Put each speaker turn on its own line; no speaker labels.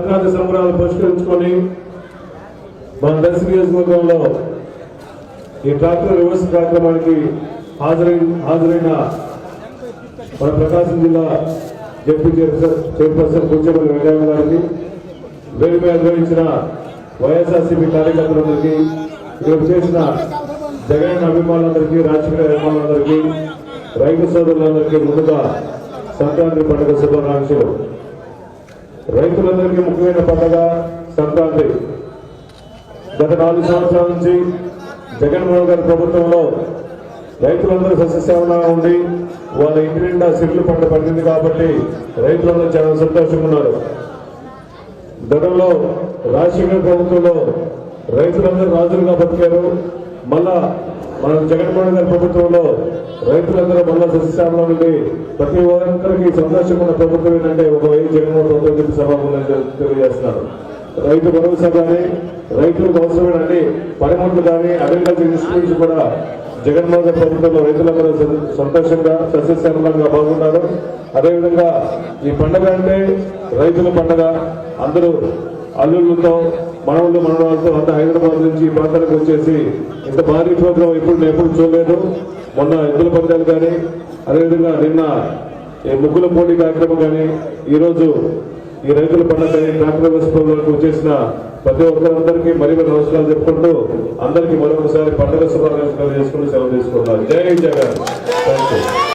సంఘాత సంబరాలు పరిష్కరించుకొని మన దర్శక నియోజకవర్గంలో ఈ ట్రాక్టర్ రివర్స్ కార్యక్రమానికి హాజరైన హాజరైన మన ప్రకాశం జిల్లా డిప్యూటీ చైర్పర్సన్ చైర్పర్సన్ కూర్చోబడి వెంకయ్య గారికి వేదిక మీద నిర్వహించిన వైఎస్ఆర్సీపీ కార్యకర్తలందరికీ ఇక్కడ చేసిన జగన్ అభిమానులందరికీ రాజకీయ అభిమానులందరికీ రైతు సోదరులందరికీ ముందుగా సంక్రాంతి పండుగ శుభాకాంక్షలు. రైతులందరికీ ముఖ్యమైన పండుగ సంక్రాంతి. గత నాలుగు సంవత్సరాల నుంచి జగన్మోహన్ గారి ప్రభుత్వంలో రైతులందరూ సస్యశ్యామలంగా ఉండి వాళ్ళ ఇంటి నిండా సిట్లు పంట పండింది కాబట్టి రైతులందరూ చాలా సంతోషంగా ఉన్నారు. గతంలో రాజశేఖర ప్రభుత్వంలో రైతులందరూ రాజులుగా బతికారు. మళ్ళా మన జగన్మోహన్ గారి ప్రభుత్వంలో రైతులందరూ మళ్ళా సస్యశ్యామలం నుండి ప్రతి ఒక్కరికి సంతోషంగా ప్రభుత్వం ఏంటంటే ఒక వెయ్యి జగన్మోహన్ ప్రభుత్వం చెప్పి సభాములను తెలియజేస్తున్నారు. రైతు భరోసా కానీ రైతులకు అవసరమైన అన్ని పనిముట్లు కానీ అగ్రికల్చర్ ఇన్స్టిట్యూట్స్ కూడా జగన్మోహన్ గారి ప్రభుత్వంలో రైతులందరూ సంతోషంగా సస్యశ్యామలంగా బాగున్నారు. అదేవిధంగా ఈ పండగ అంటే రైతుల పండగ. అందరూ అల్లుళ్ళతో మనవుళ్ళు మనవాళ్ళతో అంత హైదరాబాద్ నుంచి ఈ ప్రాంతానికి వచ్చేసి ఇంత భారీ ప్రోగ్రాం ఎప్పుడు నేను ఎప్పుడు చూడలేదు. మొన్న ఎద్దుల పందాలు కానీ అదేవిధంగా నిన్న ఈ ముగ్గుల పోటీ కార్యక్రమం కానీ ఈరోజు ఈ రైతుల పండుగ ట్రాక్టర్ వేసుకోవడానికి వచ్చేసిన ప్రతి ఒక్కరందరికీ మరి మరి నమస్కారాలు చెప్పుకుంటూ అందరికీ మరొకసారి పండుగ శుభాకాంక్షలు చేసుకుంటూ సెలవు తీసుకుంటున్నారు జై జగన్ థ్యాంక్ యూ